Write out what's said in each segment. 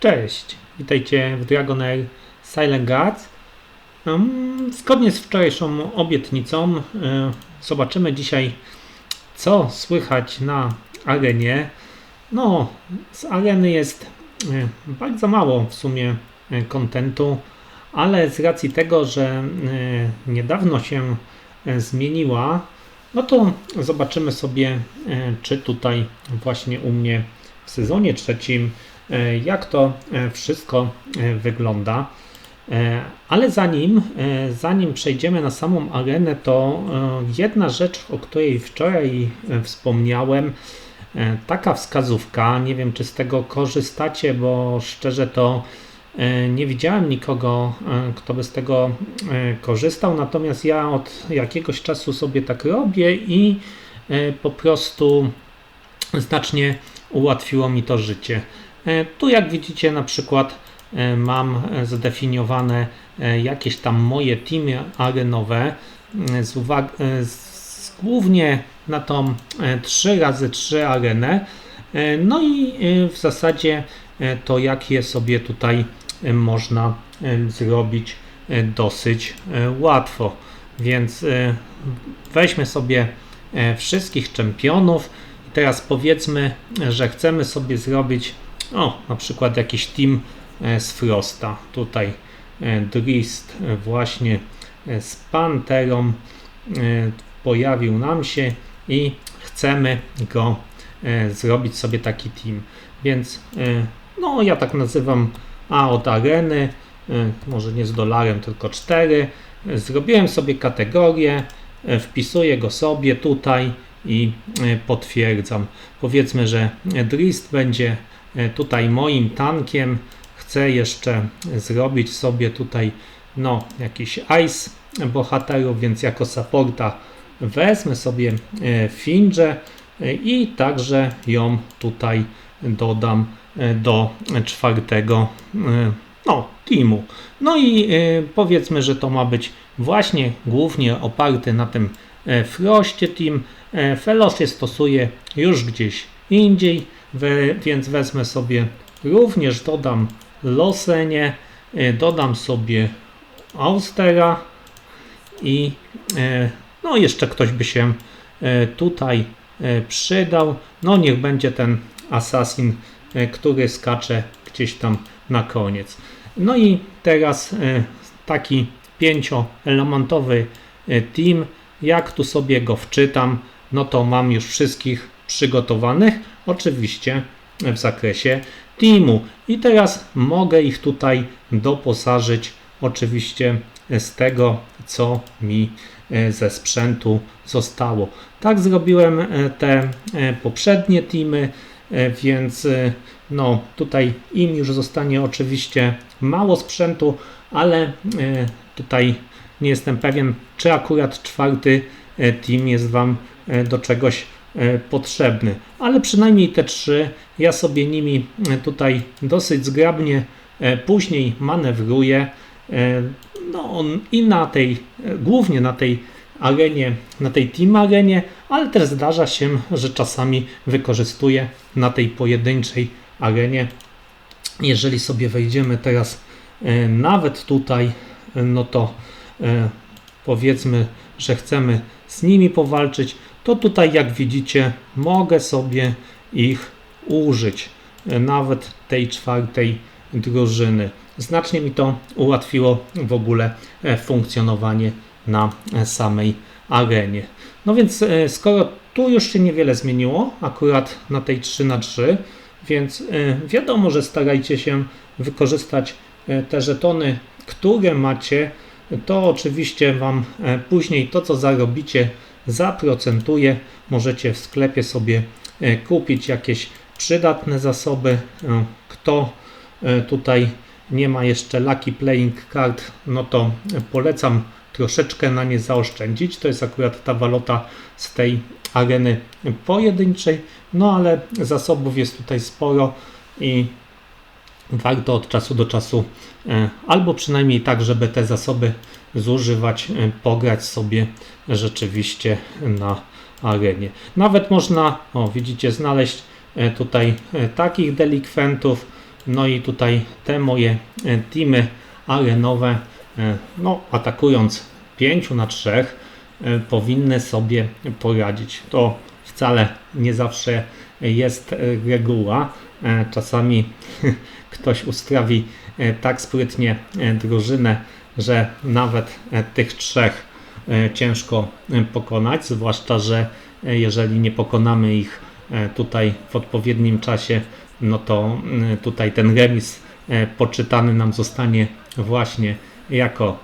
Cześć, witajcie w Dragon Air Silent Guards. Zgodnie z wczorajszą obietnicą e, zobaczymy dzisiaj co słychać na arenie. No, z areny jest e, bardzo mało w sumie e, kontentu, ale z racji tego, że niedawno się zmieniła, no to zobaczymy sobie, czy tutaj właśnie u mnie w sezonie trzecim, jak to e, wszystko e, wygląda. E, Ale zanim, e, zanim przejdziemy na samą arenę, to e, jedna rzecz, o której wczoraj e, wspomniałem, e, taka wskazówka, nie wiem czy z tego korzystacie, bo szczerze to e, nie widziałem nikogo, e, kto by z tego e, korzystał, natomiast ja od jakiegoś czasu sobie tak robię i e, po prostu znacznie ułatwiło mi to życie. E, Tu jak widzicie na przykład e, mam e, zdefiniowane jakieś tam moje teamy arenowe z z, głównie na tą e, 3 razy 3 arenę. No i w zasadzie to jak je sobie tutaj można zrobić dosyć łatwo. Więc weźmy sobie wszystkich czempionów teraz powiedzmy, że chcemy sobie zrobić o, na przykład jakiś team e, z Frosta. Tutaj e, Drist e, właśnie z Panterą pojawił nam się i chcemy go zrobić sobie taki team. Więc no ja tak nazywam A od areny, może nie z dolarem, tylko 4. E, Zrobiłem sobie kategorię, wpisuję go sobie tutaj i potwierdzam. Powiedzmy, że Drist będzie tutaj moim tankiem. Chcę jeszcze zrobić sobie tutaj no jakiś ice bohaterów, więc jako supporta wezmę sobie e, Finję e, i także ją tutaj dodam e, do czwartego e, no, teamu. No i e, powiedzmy, że to ma być właśnie głównie oparty na tym e, Froście Team. E, Felosie stosuję już gdzieś indziej, więc wezmę sobie również dodam Losenie, e, dodam sobie Austera i e, no jeszcze ktoś by się e, tutaj przydał. No niech będzie ten Assassin, który skacze gdzieś tam na koniec. No i teraz taki pięcioelementowy team. Jak tu sobie go wczytam, no to mam już wszystkich przygotowanych. Oczywiście w zakresie teamu. I teraz mogę ich tutaj doposażyć oczywiście z tego, co mi e, ze sprzętu zostało. Tak zrobiłem e, te e, poprzednie teamy, więc no tutaj im już zostanie oczywiście mało sprzętu, ale tutaj nie jestem pewien, czy akurat czwarty team jest Wam do czegoś potrzebny. Ale przynajmniej te trzy ja sobie nimi e, tutaj dosyć zgrabnie e, później manewruję. E, No i na tej, e, głównie na tej arenie, na tej team arenie, ale też zdarza się, że czasami wykorzystuję na tej pojedynczej arenie. Jeżeli sobie wejdziemy teraz e, nawet tutaj, e, no to e, powiedzmy, że chcemy z nimi powalczyć, to tutaj jak widzicie mogę sobie ich użyć, e, nawet tej czwartej drużyny. Znacznie mi to ułatwiło w ogóle e, funkcjonowanie na e, samej arenie. No więc skoro tu już się niewiele zmieniło, akurat na tej 3 na 3 więc wiadomo, że starajcie się wykorzystać te żetony, które macie. To oczywiście Wam później to, co zarobicie, zaprocentuje. Możecie w sklepie sobie e, kupić jakieś przydatne zasoby. E, Kto e, tutaj nie ma jeszcze Lucky Playing Card, no to polecam troszeczkę na nie zaoszczędzić. To jest akurat ta waluta z tej areny pojedynczej, no ale zasobów jest tutaj sporo i warto od czasu do czasu e, albo przynajmniej tak, żeby te zasoby zużywać, e, pograć sobie rzeczywiście na arenie. Nawet można, o widzicie, znaleźć e, tutaj takich delikwentów, No i tutaj te moje teamy arenowe, no atakując 5 na 3, powinny sobie poradzić. To wcale nie zawsze jest reguła. Czasami ktoś ustawi tak sprytnie drużynę, że nawet tych trzech ciężko pokonać, zwłaszcza, że jeżeli nie pokonamy ich tutaj w odpowiednim czasie, no to tutaj ten remis poczytany nam zostanie właśnie jako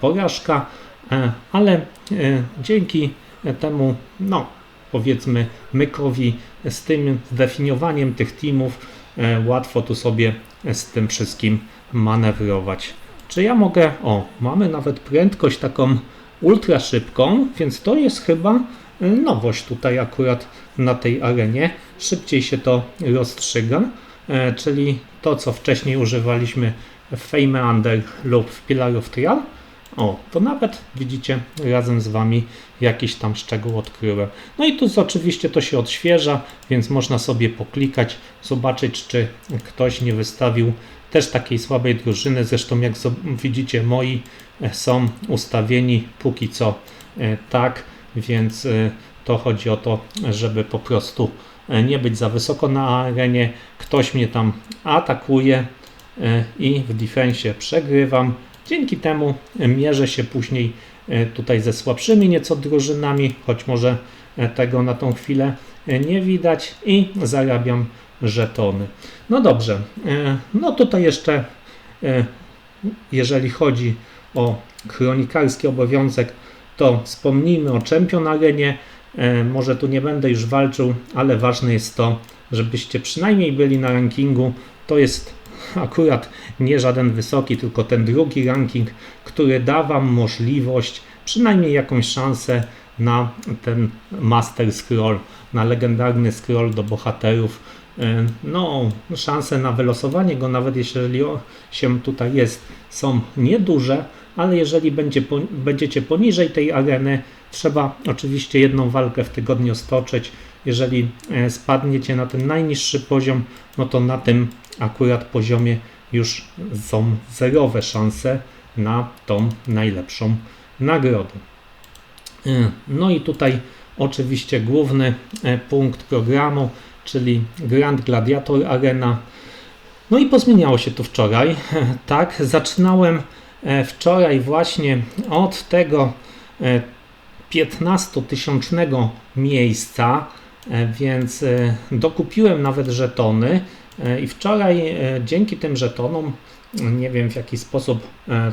porażka, ale dzięki temu, no powiedzmy, mykowi z tym zdefiniowaniem tych teamów łatwo tu sobie z tym wszystkim manewrować. Czy ja mogę, o, mamy nawet prędkość taką ultra szybką, więc to jest chyba nowość tutaj akurat na tej arenie. Szybciej się to rozstrzyga, e, czyli to, co wcześniej używaliśmy w Fame Under lub w Pillar of Trial. O, to nawet widzicie razem z Wami jakiś tam szczegół odkryłem. No i tu oczywiście to się odświeża, więc można sobie poklikać, zobaczyć, czy ktoś nie wystawił też takiej słabej drużyny. Zresztą jak widzicie, moi e, są ustawieni póki co e, tak, więc e, to chodzi o to, żeby po prostu nie być za wysoko na arenie. Ktoś mnie tam atakuje i w defensie przegrywam. Dzięki temu mierzę się później tutaj ze słabszymi nieco drużynami, choć może tego na tą chwilę nie widać i zarabiam żetony. No dobrze, e, no tutaj jeszcze e, jeżeli chodzi o kronikarski obowiązek, to wspomnijmy o Champion Arenie. E, może tu nie będę już walczył, ale ważne jest to, żebyście przynajmniej byli na rankingu. To jest akurat nie żaden wysoki, tylko ten drugi ranking, który da Wam możliwość, przynajmniej jakąś szansę na ten Master Scroll, na legendarny scroll do bohaterów E, no, szanse na wylosowanie go, nawet jeżeli się tutaj jest, są nieduże, ale jeżeli będzie, będziecie poniżej tej areny, trzeba oczywiście jedną walkę w tygodniu stoczyć. Jeżeli e, spadniecie na ten najniższy poziom, no to na tym akurat poziomie już są zerowe szanse na tą najlepszą nagrodę. E, no i tutaj oczywiście główny punkt programu czyli Grand Gladiator Arena. No i pozmieniało się to wczoraj. Tak, zaczynałem e, wczoraj właśnie od tego 15-tysięcznego e, miejsca, e, więc dokupiłem nawet żetony i wczoraj dzięki tym żetonom, nie wiem w jaki sposób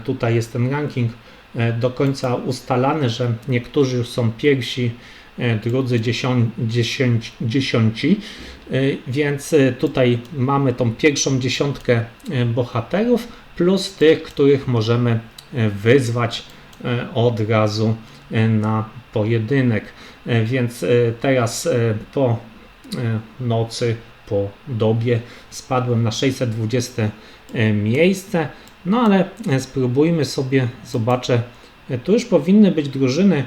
tutaj jest ten ranking do końca ustalany, że niektórzy już są pierwsi, E, drudzy dziesiąci, e, więc e, tutaj mamy tą pierwszą dziesiątkę bohaterów plus tych, których możemy wyzwać od razu na pojedynek. Więc teraz po nocy, po dobie spadłem na 620 miejsce. No ale spróbujmy sobie, zobaczę, tu już powinny być drużyny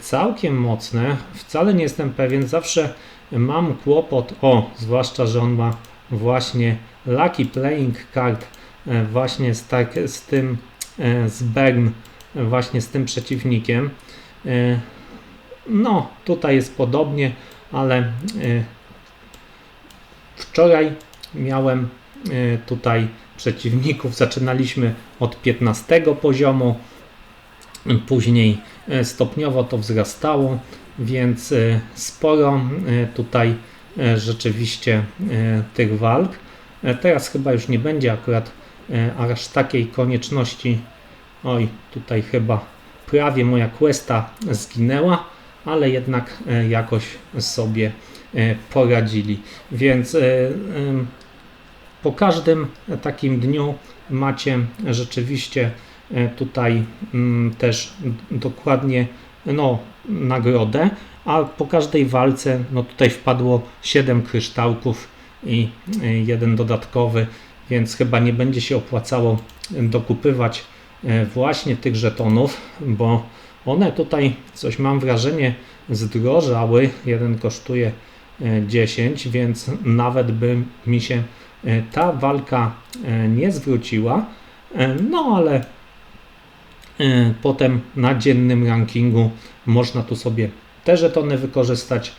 całkiem mocne. Wcale nie jestem pewien, zawsze mam kłopot, o, zwłaszcza, że on ma właśnie Lucky Playing Card, e, właśnie z, tak, z tym, e, z Bern, właśnie z tym przeciwnikiem. E, no, tutaj jest podobnie, ale wczoraj miałem tutaj przeciwników. Zaczynaliśmy od 15 poziomu, później E, stopniowo to wzrastało, więc e, sporo e, tutaj rzeczywiście tych walk. Teraz chyba już nie będzie akurat aż takiej konieczności. Oj, tutaj chyba prawie moja questa zginęła, ale jednak jakoś sobie poradzili. Więc po każdym takim dniu macie rzeczywiście E, tutaj mm, też dokładnie no, nagrodę, a po każdej walce no tutaj wpadło 7 kryształków i e, jeden dodatkowy, więc chyba nie będzie się opłacało dokupywać e, właśnie tych żetonów, bo one tutaj coś mam wrażenie zdrożały. Jeden kosztuje 10, więc nawet by mi się e, ta walka e, nie zwróciła, e, no ale potem na dziennym rankingu można tu sobie te żetony wykorzystać,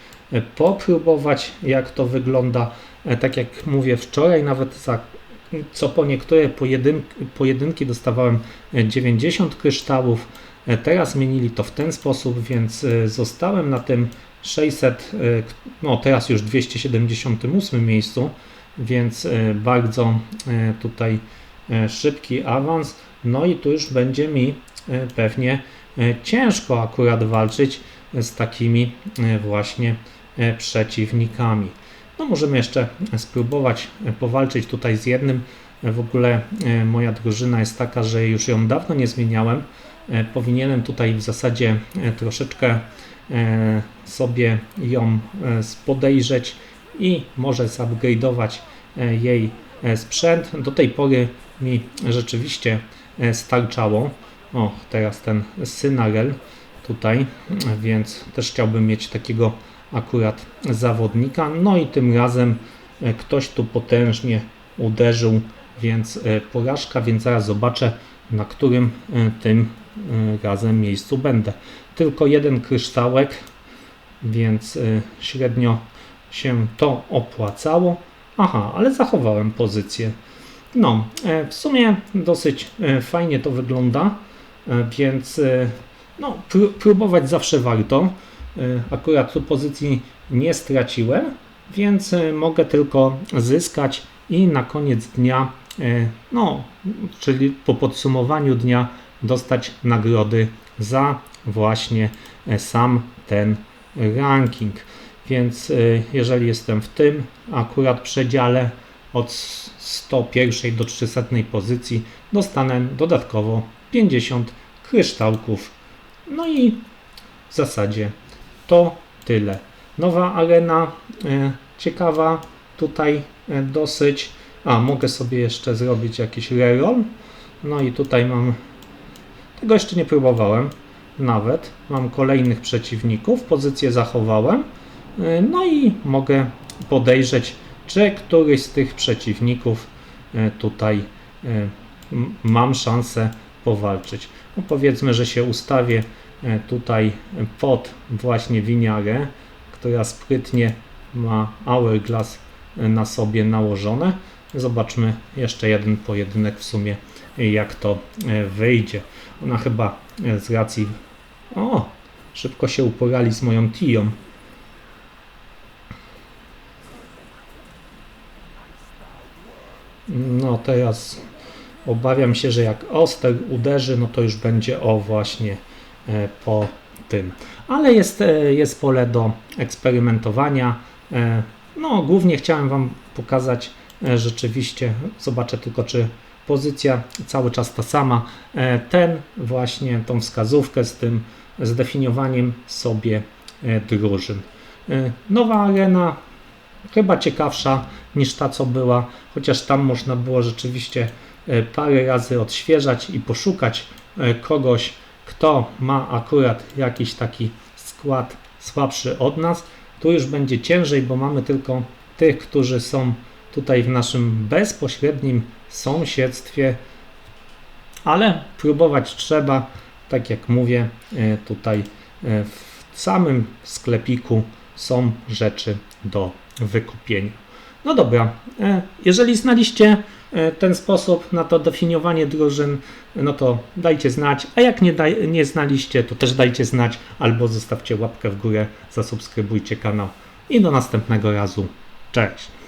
popróbować jak to wygląda. Tak jak mówię, wczoraj nawet za co po niektóre pojedynki, pojedynki dostawałem 90 kryształów. Teraz zmienili to w ten sposób, więc zostałem na tym 600, no teraz już 278 miejscu więc e, bardzo e, tutaj szybki awans. No i tu już będzie mi pewnie ciężko akurat walczyć z takimi właśnie przeciwnikami. No możemy jeszcze spróbować powalczyć tutaj z jednym. W ogóle moja drużyna jest taka, że już ją dawno nie zmieniałem. Powinienem tutaj w zasadzie troszeczkę sobie ją podejrzeć i może zupgrade'ować e, jej e, sprzęt. Do tej pory mi rzeczywiście e, starczało. O, teraz ten Synarel tutaj, więc też chciałbym mieć takiego akurat zawodnika. No i tym razem ktoś tu potężnie uderzył, więc porażka, więc zaraz zobaczę na którym tym razem miejscu będę. Tylko jeden kryształek, więc średnio się to opłacało. Aha, ale zachowałem pozycję. No, e, w sumie dosyć fajnie to wygląda, więc no, próbować zawsze warto. Akurat tu pozycji nie straciłem, więc mogę tylko zyskać i na koniec dnia, no, czyli po podsumowaniu dnia dostać nagrody za właśnie sam ten ranking. Więc y, jeżeli jestem w tym akurat przedziale od 101 do 300 pozycji, dostanę dodatkowo 50 kryształków. No i w zasadzie to tyle. Nowa arena, y, ciekawa tutaj dosyć. A, mogę sobie jeszcze zrobić jakiś reroll. No i tutaj mam, tego jeszcze nie próbowałem nawet. Mam kolejnych przeciwników, pozycję zachowałem. E, no i mogę podejrzeć, czy któryś z tych przeciwników e, tutaj e, mam szansę powalczyć. No powiedzmy, że się ustawię tutaj pod właśnie winiarę, która sprytnie ma hourglass na sobie nałożone. Zobaczmy jeszcze jeden pojedynek w sumie, jak to wyjdzie. Ona chyba z racji... O! Szybko się uporali z moją Tią. No teraz obawiam się, że jak Oster uderzy, no to już będzie o właśnie e, po tym. Ale jest, e, jest pole do eksperymentowania. E, no głównie chciałem Wam pokazać rzeczywiście, zobaczę tylko czy pozycja cały czas ta sama. Ten właśnie, tą wskazówkę z tym zdefiniowaniem sobie drużyn. Nowa arena, chyba ciekawsza niż ta, co była, chociaż tam można było rzeczywiście e, parę razy odświeżać i poszukać e, kogoś, kto ma akurat jakiś taki skład słabszy od nas. Tu już będzie ciężej, bo mamy tylko tych, którzy są tutaj w naszym bezpośrednim sąsiedztwie, ale próbować trzeba, tak jak mówię, e, tutaj w samym sklepiku są rzeczy do wykupienia. No dobra, e, jeżeli znaliście e, ten sposób na to definiowanie drużyn, no to dajcie znać, a jak nie, daj, nie znaliście, to też dajcie znać albo zostawcie łapkę w górę, zasubskrybujcie kanał i do następnego razu. Cześć!